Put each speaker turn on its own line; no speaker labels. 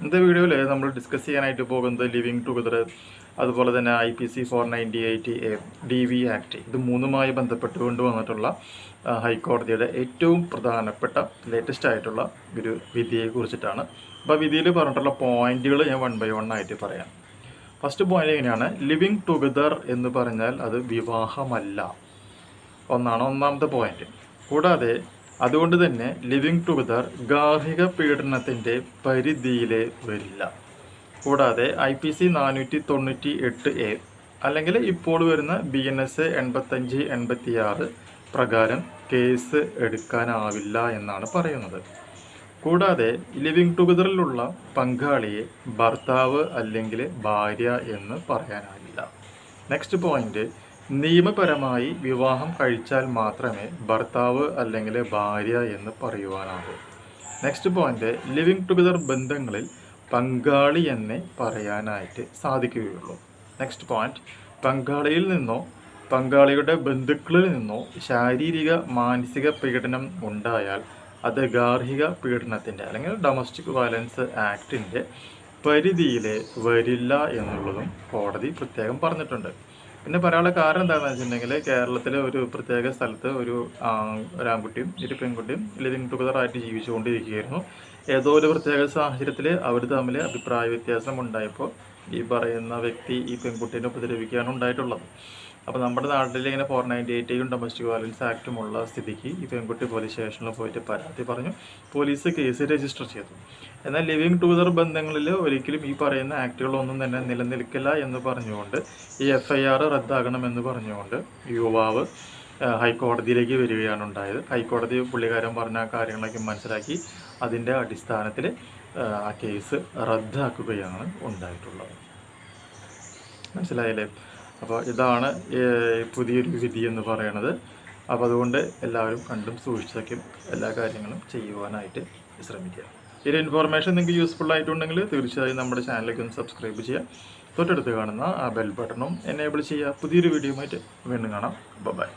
ഇന്നത്തെ വീഡിയോയിൽ നമ്മൾ ഡിസ്കസ് ചെയ്യാനായിട്ട് പോകുന്നത് ലിവിങ് ടുഗദർ അതുപോലെ തന്നെ I P C four ninety eight A D V act ഇത് മൂന്നുമായി ബന്ധപ്പെട്ട് കൊണ്ടുവന്നിട്ടുള്ള ഹൈക്കോടതിയുടെ ഏറ്റവും പ്രധാനപ്പെട്ട ലേറ്റസ്റ്റ് ആയിട്ടുള്ള ഒരു വിധിയെ കുറിച്ചിട്ടാണ്. അപ്പോൾ വിധിയിൽ പറഞ്ഞിട്ടുള്ള പോയിന്റുകൾ ഞാൻ വൺ ബൈ വൺ ആയിട്ട് പറയാം. ഫസ്റ്റ് പോയിന്റ് എങ്ങനെയാണ്? ലിവിങ് ടുഗദർ എന്ന് പറഞ്ഞാൽ അത് വിവാഹമല്ല. ഒന്നാണ് ഒന്നാമത്തെ പോയിന്റ് കൂടാതെ അതുകൊണ്ട് തന്നെ ലിവിങ് ടുഗദർ ഗാർഹിക പീഡനത്തിന്റെ പരിധിയിലേ വരില്ല കൂടാതെ ഐ പി സി നാനൂറ്റി തൊണ്ണൂറ്റി എട്ട് എ അല്ലെങ്കിൽ ഇപ്പോൾ വരുന്ന ബി എൻ എസ് എൺപത്തഞ്ച് എൺപത്തി ആറ് പ്രകാരം കേസ് എടുക്കാനാവില്ല എന്നാണ് പറയുന്നത്. കൂടാതെ ലിവിങ് ടുഗദറിലുള്ള പങ്കാളിയെ ഭർത്താവ് അല്ലെങ്കിൽ ഭാര്യ എന്ന് പറയാനാവില്ല. നെക്സ്റ്റ് പോയിന്റ് നിയമപരമായി വിവാഹം കഴിച്ചാൽ മാത്രമേ ഭർത്താവ് അല്ലെങ്കിൽ ഭാര്യ എന്ന് പറയുവാനാവൂ നെക്സ്റ്റ് പോയിന്റ് ലിവിങ് ടുഗദർ ബന്ധങ്ങളിൽ പങ്കാളി എന്ന് പറയാനായിട്ട് സാധിക്കുകയുള്ളൂ. നെക്സ്റ്റ് പോയിന്റ് പങ്കാളിയിൽ നിന്നോ പങ്കാളിയുടെ ബന്ധുക്കളിൽ നിന്നോ ശാരീരിക മാനസിക പീഡനം ഉണ്ടായാൽ അത് ഗാർഹിക പീഡനത്തിന്റെ അല്ലെങ്കിൽ ഡൊമസ്റ്റിക് വയലൻസ് ആക്ടിന്റെ പരിധിയിൽ വരില്ല എന്നുള്ളതും കോടതി പ്രത്യേകം പറഞ്ഞിട്ടുണ്ട്. പിന്നെ പറയാനുള്ള കാരണം എന്താണെന്ന് വെച്ചിട്ടുണ്ടെങ്കിൽ കേരളത്തിലെ ഒരു പ്രത്യേക സ്ഥലത്ത് ഒരു ഒരാൺകുട്ടിയും ഒരു പെൺകുട്ടിയും ലിവിങ് ടുഗദറായിട്ട് ജീവിച്ചുകൊണ്ടിരിക്കുകയായിരുന്നു. ഏതോ ഒരു പ്രത്യേക സാഹചര്യത്തിൽ അവർ തമ്മിൽ അഭിപ്രായ വ്യത്യാസം ഉണ്ടായപ്പോൾ ഈ പറയുന്ന വ്യക്തി ഈ പെൺകുട്ടീനെ ഉപദ്രവിക്കുകയാണ് ഉണ്ടായിട്ടുള്ളത്. അപ്പോൾ നമ്മുടെ നാട്ടിൽ ഇങ്ങനെ ഫോർ നയന്റി എയ്റ്റേയും ഡൊമസ്റ്റിക് വയലൻസ് ആക്റ്റും ഉള്ള സ്ഥിതിക്ക് ഈ പെൺകുട്ടി പോലീസ് സ്റ്റേഷനിൽ പോയിട്ട് പരാതി പറഞ്ഞു. പോലീസ് കേസ് രജിസ്റ്റർ ചെയ്തു. എന്നാൽ ലിവിങ് ടുഗദർ ബന്ധങ്ങളിൽ ഒരിക്കലും ഈ പറയുന്ന ആക്ടുകളൊന്നും തന്നെ നിലനിൽക്കില്ല എന്ന് പറഞ്ഞുകൊണ്ട് ഈ എഫ് ഐ ആർ റദ്ദാകണമെന്ന് പറഞ്ഞുകൊണ്ട് യുവാവ് ഹൈക്കോടതിയിലേക്ക് വരികയാണ് ഉണ്ടായത്. ഹൈക്കോടതി പുള്ളിക്കാരൻ പറഞ്ഞ കാര്യങ്ങളൊക്കെ മനസ്സിലാക്കി അതിന്റെ അടിസ്ഥാനത്തിൽ ആ കേസ് റദ്ദാക്കുകയാണ് ഉണ്ടായിട്ടുള്ളത്. മനസ്സിലായില്ലേ? അപ്പോൾ ഇതാണ് പുതിയൊരു വിധി എന്ന് പറയുന്നത് അപ്പോൾ അതുകൊണ്ട് എല്ലാവരും കണ്ടും സൂക്ഷിച്ചൊക്കെയും എല്ലാ കാര്യങ്ങളും ചെയ്യുവാനായിട്ട് ശ്രമിക്കുക. ഈ ഇൻഫോർമേഷൻ നിങ്ങൾക്ക് യൂസ്ഫുൾ ആയിട്ടുണ്ടെങ്കിൽ തീർച്ചയായും നമ്മുടെ ചാനലിലേക്ക് ഒന്ന് സബ്സ്ക്രൈബ് ചെയ്യുക. തൊട്ടടുത്ത് കാണുന്ന ആ ബെൽ ബട്ടണും എനേബിൾ ചെയ്യുക. പുതിയൊരു വീഡിയോയുമായിട്ട് വീണ്ടും കാണാം. ബൈ